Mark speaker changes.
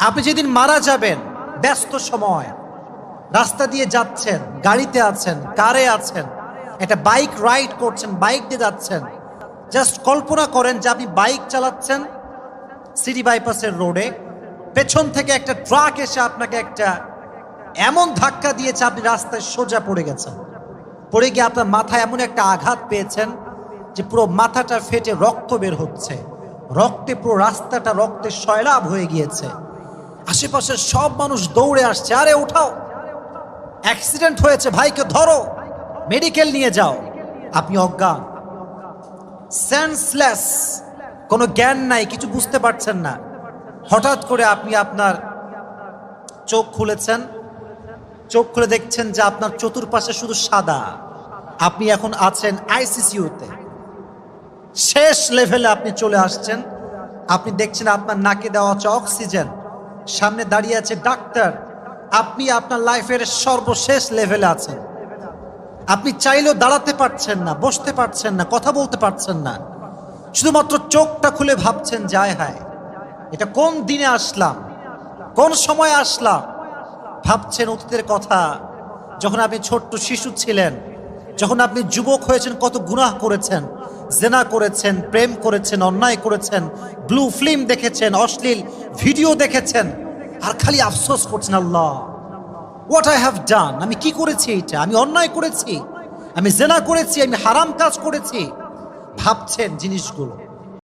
Speaker 1: আপনি যেদিন মারা যাবেন, ব্যস্ত সময়। রাস্তা দিয়ে যাচ্ছেন, গাড়িতে আছেন, কারে আছেন, একটা বাইক রাইড করছেন, বাইক দিয়ে যাচ্ছেন। জাস্ট কল্পনা করেন যে আপনি বাইক চালাচ্ছেন সিটি বাইপাসের রোডে। পেছন থেকে একটা ট্রাক এসে আপনাকে একটা এমন ধাক্কা দিয়েছে, আপনি রাস্তায় সোজা পড়ে গেছেন। পড়ে গিয়ে আপনার মাথায় এমন একটা আঘাত পেয়েছেন যে পুরো মাথাটা ফেটে রক্ত বের হচ্ছে। রক্তে পুরো রাস্তাটা রক্তে সয়লাভ হয়ে গিয়েছে। আশেপাশের সব মানুষ দৌড়ে আসছে। আরে, উঠাও। অ্যাক্সিডেন্ট হয়েছে, ভাইকে ধরো। মেডিকেল নিয়ে যাও। আপনি অজ্ঞান। সেন্সলেস কোনো জ্ঞান নাই, কিছু বুঝতে পারছেন না। হঠাৎ করে আপনি আপনার চোখ খুলেছেন। চোখ খুলে দেখছেন যে আপনার চতুর্পাশে শুধু সাদা। আপনি এখন আছেন আইসিসিউতে। শেষ লেভেলে আপনি চলে আসছেন। আপনি দেখছেন আপনার নাকে দেওয়া হচ্ছে অক্সিজেন। সামনে দাঁড়িয়ে আছে ডাক্তার। আপনি আপনার লাইফের সর্বশেষ লেভেলে আছেন। আপনি চাইলেও দাঁড়াতে পারছেন না, বসতে পারছেন না, কথা বলতে পারছেন না। শুধুমাত্র চোখটা খুলে ভাবছেন, যায় হায়, এটা কোন দিনে আসলাম? কোন সময় আসলাম? ভাবছেন অতীতের কথা। যখন আপনি ছোট্ট শিশু ছিলেন, যখন আপনি যুবক হয়েছেন, কত গুনাহ করেছেন, জেনা করেছেন, প্রেম করেছেন, অন্যায় করেছেন ব্লু ফিল্ম দেখেছেন, অশ্লীল ভিডিও দেখেছেন আর খালি আফসোস করছেন, আল্লাহ। হোয়াট আই হ্যাভ ডান আমি কি করেছি এটা আমি অন্যায় করেছি। আমি জেনা করেছি, আমি হারাম কাজ করেছি। ভাবছেন জিনিসগুলো।